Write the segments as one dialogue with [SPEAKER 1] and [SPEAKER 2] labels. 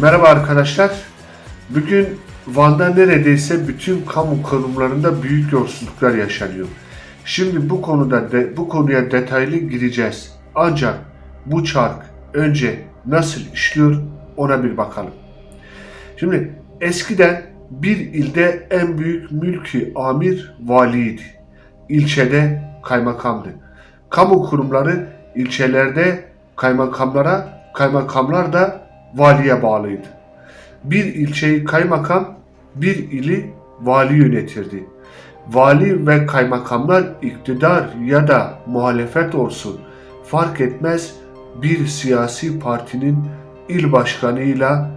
[SPEAKER 1] Merhaba arkadaşlar. Bugün Van'da neredeyse bütün kamu kurumlarında büyük yolsuzluklar yaşanıyor. Şimdi bu konuda de, bu konuya detaylı gireceğiz. Ancak bu çark önce nasıl işliyor ona bir bakalım. Şimdi eskiden bir ilde en büyük mülki amir valiydi. İlçede kaymakamdı. Kamu kurumları ilçelerde kaymakamlara, kaymakamlar da valiye bağlıydı. Bir ilçeyi kaymakam, bir ili vali yönetirdi. Vali ve kaymakamlar iktidar ya da muhalefet olsun fark etmez bir siyasi partinin il başkanıyla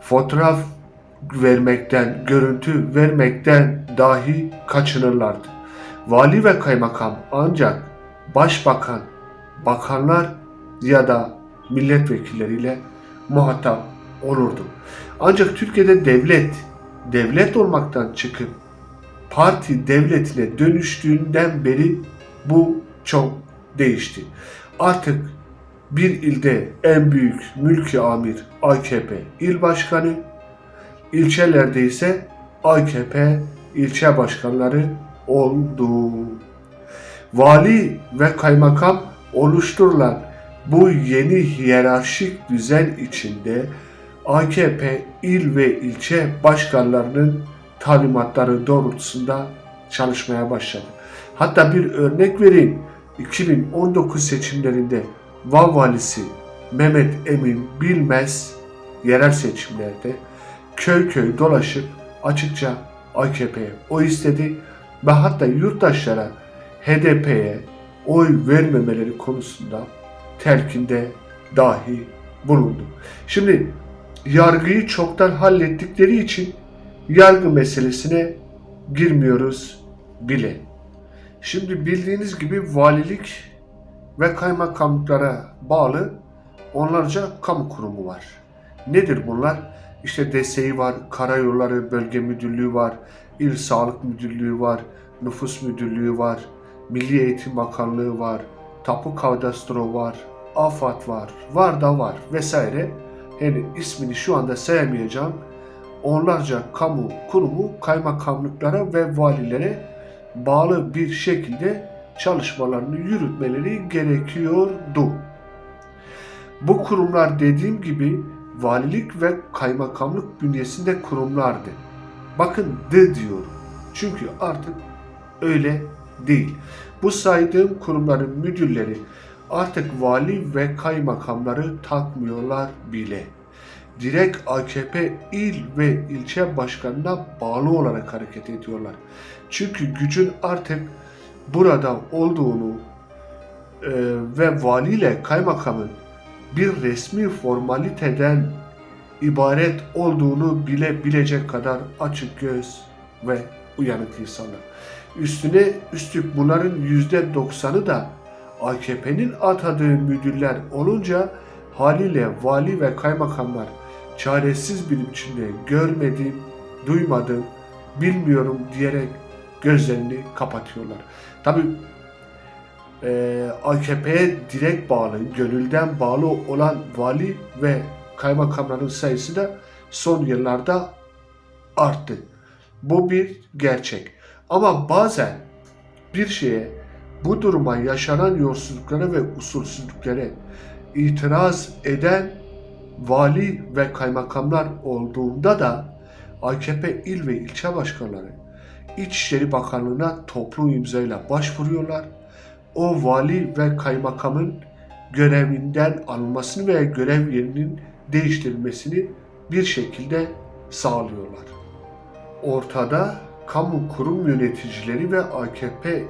[SPEAKER 1] fotoğraf vermekten, görüntü vermekten dahi kaçınırlardı. Vali ve kaymakam ancak başbakan, bakanlar ya da milletvekilleriyle muhatap olurdu. Ancak Türkiye'de devlet, devlet olmaktan çıkıp parti devletine dönüştüğünden beri bu çok değişti. Artık bir ilde en büyük mülki amir AKP il başkanı, ilçelerde ise AKP ilçe başkanları oldu. Vali ve kaymakam oluşturulan bu yeni hiyerarşik düzen içinde AKP il ve ilçe başkanlarının talimatları doğrultusunda çalışmaya başladı. Hatta bir örnek vereyim. 2019 seçimlerinde Van valisi Mehmet Emin Bilmez yerel seçimlerde köy köy dolaşıp açıkça AKP'ye oy istedi ve hatta yurttaşlara HDP'ye oy vermemeleri konusunda telkinde dahi bulundu. Şimdi yargıyı çoktan hallettikleri için yargı meselesine girmiyoruz bile. Şimdi bildiğiniz gibi valilik ve kaymakamlıklara bağlı onlarca kamu kurumu var. Nedir bunlar? İşte DSİ var, Karayolları Bölge Müdürlüğü var, İl Sağlık Müdürlüğü var, Nüfus Müdürlüğü var, Milli Eğitim Bakanlığı var, Tapu Kadastro var, AFAD var, var da var vesaire. Yani ismini şu anda sayamayacağım. Onlarca kamu kurumu kaymakamlıklara ve valilere bağlı bir şekilde çalışmalarını yürütmeleri gerekiyordu. Bu kurumlar dediğim gibi valilik ve kaymakamlık bünyesinde kurumlardı. Bakın de diyorum. Çünkü artık öyle değil. Bu saydığım kurumların müdürleri artık vali ve kaymakamları takmıyorlar bile. Direkt AKP il ve ilçe başkanına bağlı olarak hareket ediyorlar. Çünkü gücün artık burada olduğunu e, ve valiyle kaymakamın bir resmi formaliteden ibaret olduğunu bile bilecek kadar açık göz ve uyanık insanlar. Üstüne üstlük bunların yüzde doksanı da AKP'nin atadığı müdürler olunca haliyle vali ve kaymakamlar çaresiz bir biçimde görmedim, duymadım, bilmiyorum diyerek gözlerini kapatıyorlar. Tabi e, AKP'ye direkt bağlı, gönülden bağlı olan vali ve kaymakamların sayısı da son yıllarda arttı. Bu bir gerçek. Ama bazen bir şeye bu duruma yaşanan yolsuzluklara ve usulsüzlüklere itiraz eden vali ve kaymakamlar olduğunda da AKP il ve ilçe başkanları İçişleri Bakanlığı'na toplu imzayla başvuruyorlar. O vali ve kaymakamın görevinden alınmasını veya görev yerinin değiştirilmesini bir şekilde sağlıyorlar. Ortada kamu kurum yöneticileri ve AKP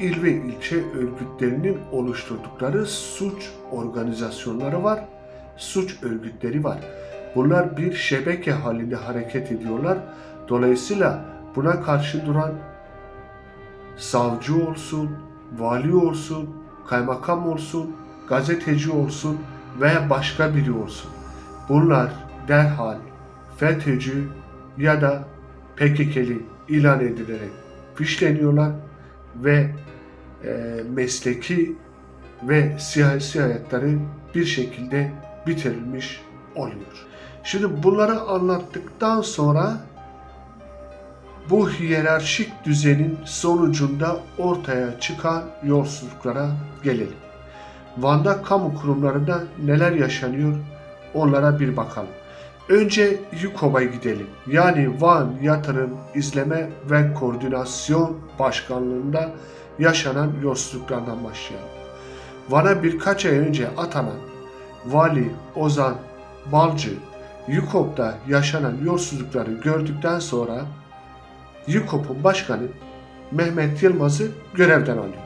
[SPEAKER 1] il ve ilçe örgütlerinin oluşturdukları suç organizasyonları var, suç örgütleri var. Bunlar bir şebeke halinde hareket ediyorlar. Dolayısıyla buna karşı duran savcı olsun, vali olsun, kaymakam olsun, gazeteci olsun veya başka biri olsun. Bunlar derhal FETÖ'cü ya da PKK'li ilan edilerek fişleniyorlar ve e, mesleki ve siyasi hayatları bir şekilde bitirilmiş oluyor. Şimdi bunları anlattıktan sonra bu hiyerarşik düzenin sonucunda ortaya çıkan yolsuzluklara gelelim. Van'da kamu kurumlarında neler yaşanıyor onlara bir bakalım. Önce YUKOB'a gidelim. Yani Van Yatırım İzleme ve Koordinasyon Başkanlığı'nda yaşanan yolsuzluklardan başlayalım. Van'a birkaç ay önce atanan Vali Ozan Balcı, YUKOB'da yaşanan yolsuzlukları gördükten sonra YUKOB'un başkanı Mehmet Yılmaz'ı görevden alıyor.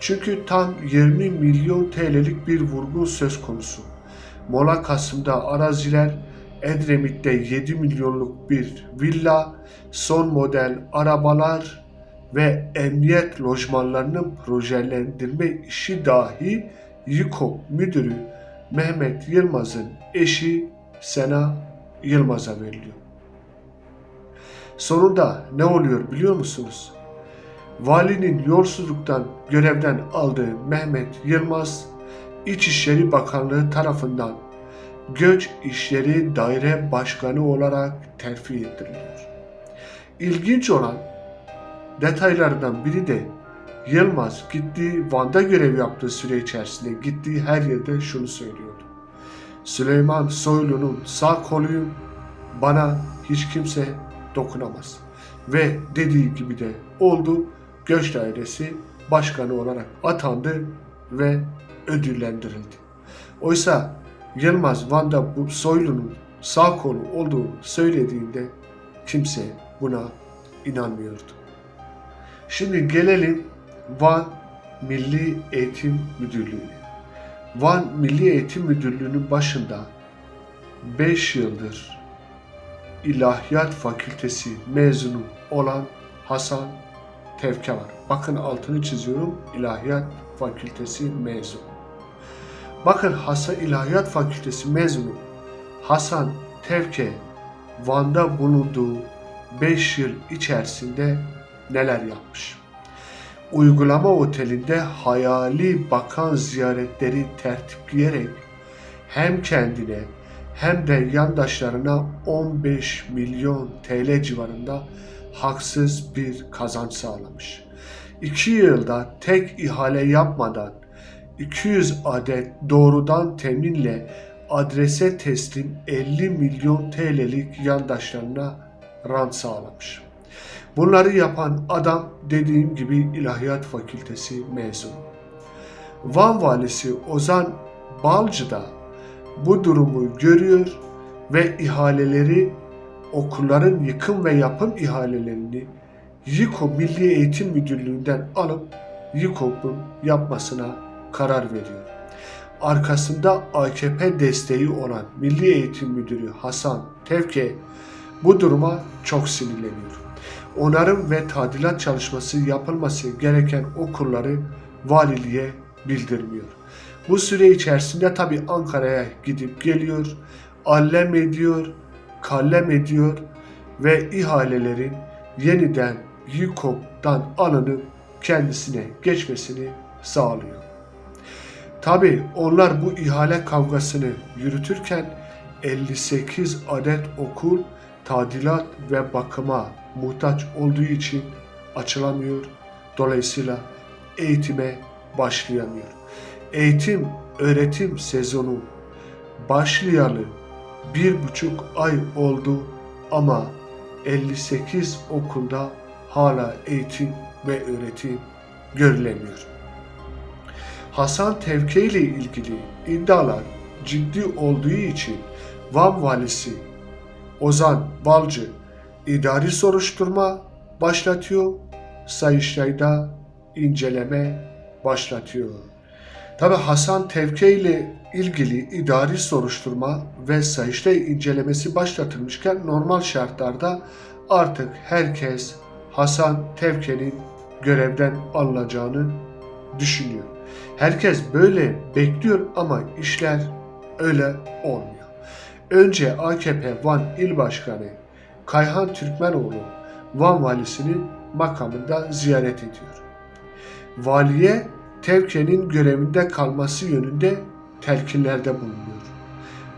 [SPEAKER 1] Çünkü tam 20 milyon TL'lik bir vurgun söz konusu. Mola Kasım'da araziler, Edremit'te 7 milyonluk bir villa, son model arabalar ve emniyet lojmanlarının projelendirme işi dahi YUKOB müdürü Mehmet Yılmaz'ın eşi Sena Yılmaz'a veriliyor. Sonunda ne oluyor biliyor musunuz? Valinin yolsuzluktan görevden aldığı Mehmet Yılmaz, İçişleri Bakanlığı tarafından Göç İşleri Daire Başkanı olarak terfi ettiriliyor. İlginç olan detaylardan biri de Yılmaz gittiği Van'da görev yaptığı süre içerisinde gittiği her yerde şunu söylüyordu. Süleyman Soylu'nun sağ koluyum, bana hiç kimse dokunamaz. Ve dediği gibi de oldu. Göç Dairesi Başkanı olarak atandı ve ödüllendirildi. Oysa Yılmaz Van'da bu Soylu'nun sağ kolu olduğunu söylediğinde kimse buna inanmıyordu. Şimdi gelelim Van Milli Eğitim Müdürlüğü'ne. Van Milli Eğitim Müdürlüğü'nün başında 5 yıldır İlahiyat Fakültesi mezunu olan Hasan Tevke var. Bakın altını çiziyorum. İlahiyat Fakültesi mezunu. Bakın Hasan İlahiyat Fakültesi mezunu Hasan Tevke Van'da bulunduğu 5 yıl içerisinde neler yapmış? Uygulama otelinde hayali bakan ziyaretleri tertipleyerek hem kendine hem de yandaşlarına 15 milyon TL civarında haksız bir kazanç sağlamış. 2 yılda tek ihale yapmadan 200 adet doğrudan teminle adrese teslim 50 milyon TL'lik yandaşlarına rant sağlamış. Bunları yapan adam dediğim gibi İlahiyat Fakültesi mezunu. Van valisi Ozan Balcı da bu durumu görüyor ve ihaleleri okulların yıkım ve yapım ihalelerini YİKO Milli Eğitim Müdürlüğü'nden alıp YİKO'nun yapmasına karar veriyor. Arkasında AKP desteği olan Milli Eğitim Müdürü Hasan Tevke bu duruma çok sinirleniyor. Onarım ve tadilat çalışması yapılması gereken okulları valiliğe bildirmiyor. Bu süre içerisinde tabi Ankara'ya gidip geliyor, allem ediyor, kallem ediyor ve ihalelerin yeniden YİKOP'tan alınıp kendisine geçmesini sağlıyor. Tabi onlar bu ihale kavgasını yürütürken 58 adet okul tadilat ve bakıma muhtaç olduğu için açılamıyor. Dolayısıyla eğitime başlayamıyor. Eğitim öğretim sezonu başlayalı bir buçuk ay oldu ama 58 okulda hala eğitim ve öğretim görülemiyor. Hasan Tevke ile ilgili iddialar ciddi olduğu için Van valisi Ozan Balcı idari soruşturma başlatıyor, Sayıştay'da inceleme başlatıyor. Tabi Hasan Tevke ile ilgili idari soruşturma ve Sayıştay incelemesi başlatılmışken normal şartlarda artık herkes Hasan Tevke'nin görevden alınacağını düşünüyor. Herkes böyle bekliyor ama işler öyle olmuyor. Önce AKP Van İl Başkanı Kayhan Türkmenoğlu Van valisini makamında ziyaret ediyor. Valiye Tevke'nin görevinde kalması yönünde telkinlerde bulunuyor.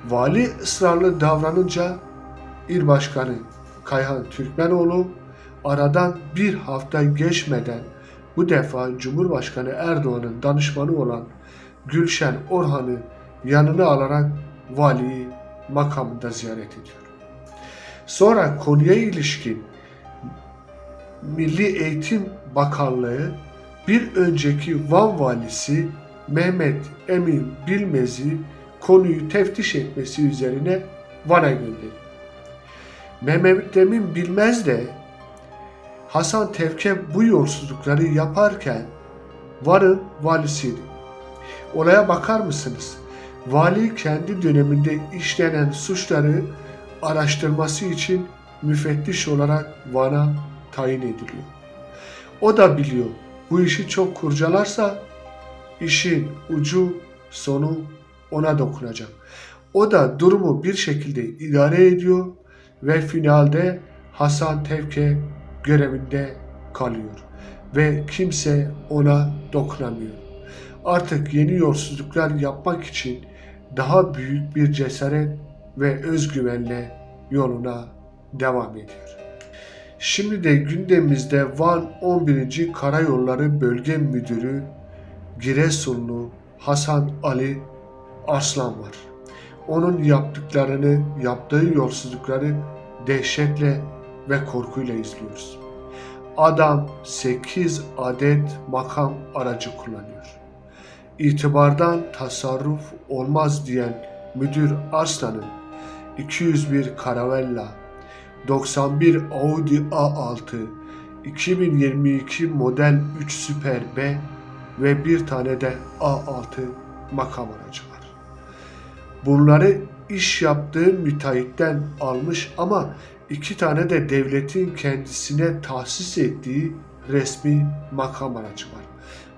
[SPEAKER 1] Vali ısrarlı davranınca İl Başkanı Kayhan Türkmenoğlu aradan bir hafta geçmeden bu defa Cumhurbaşkanı Erdoğan'ın danışmanı olan Gülşen Orhan'ı yanına alarak valiyi makamında ziyaret ediyor. Sonra konuya ilişkin Milli Eğitim Bakanlığı bir önceki Van valisi Mehmet Emin Bilmez'i konuyu teftiş etmesi üzerine Van'a gönderdi. Mehmet Emin Bilmez de Hasan Tevke bu yolsuzlukları yaparken Van'ın valisiydi. Olaya bakar mısınız? Vali kendi döneminde işlenen suçları araştırması için müfettiş olarak Van'a tayin ediliyor. O da biliyor bu işi çok kurcalarsa işin ucu sonu ona dokunacak. O da durumu bir şekilde idare ediyor ve finalde Hasan Tevke görevinde kalıyor ve kimse ona dokunamıyor. Artık yeni yolsuzluklar yapmak için daha büyük bir cesaret ve özgüvenle yoluna devam ediyor. Şimdi de gündemimizde Van 11. Karayolları Bölge Müdürü Giresunlu Hasan Ali Arslan var. Onun yaptıklarını, yaptığı yolsuzlukları dehşetle ve korkuyla izliyoruz. Adam 8 adet makam aracı kullanıyor. İtibardan tasarruf olmaz diyen müdür Arslan'ın 201 Caravella, 91 Audi A6, 2022 model 3 Super B ve bir tane de A6 makam aracı var. Bunları iş yaptığı müteahhitten almış ama iki tane de devletin kendisine tahsis ettiği resmi makam aracı var.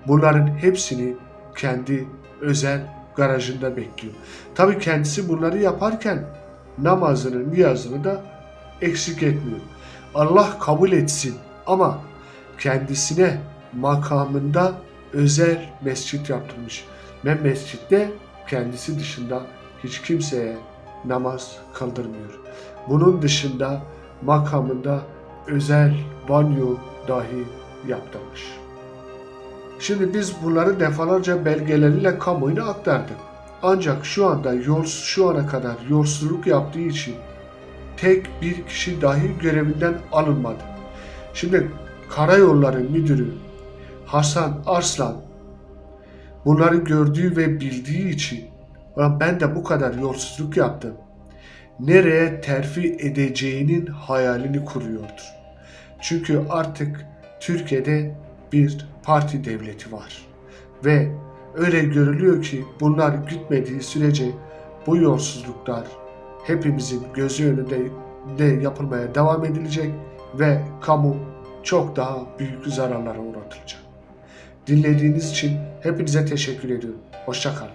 [SPEAKER 1] Bunların hepsini kendi özel garajında bekliyor. Tabii kendisi bunları yaparken namazını, niyazını da eksik etmiyor. Allah kabul etsin ama kendisine makamında özel mescit yaptırmış. Ve mescitte kendisi dışında hiç kimseye namaz kıldırmıyor. Bunun dışında makamında özel banyo dahi yaptırmış. Şimdi biz bunları defalarca belgeleriyle kamuoyuna aktardık. Ancak şu anda yol, şu ana kadar yolsuzluk yaptığı için tek bir kişi dahi görevinden alınmadı. Şimdi Karayolları Müdürü Hasan Arslan bunları gördüğü ve bildiği için "Ulan ben de bu kadar yolsuzluk yaptım. Nereye terfi edeceğinin hayalini kuruyordur. Çünkü artık Türkiye'de bir parti devleti var. Ve öyle görülüyor ki bunlar gütmediği sürece bu yolsuzluklar hepimizin gözü önünde de yapılmaya devam edilecek ve kamu çok daha büyük zararlara uğratılacak. Dinlediğiniz için hepinize teşekkür ediyorum. Hoşçakalın.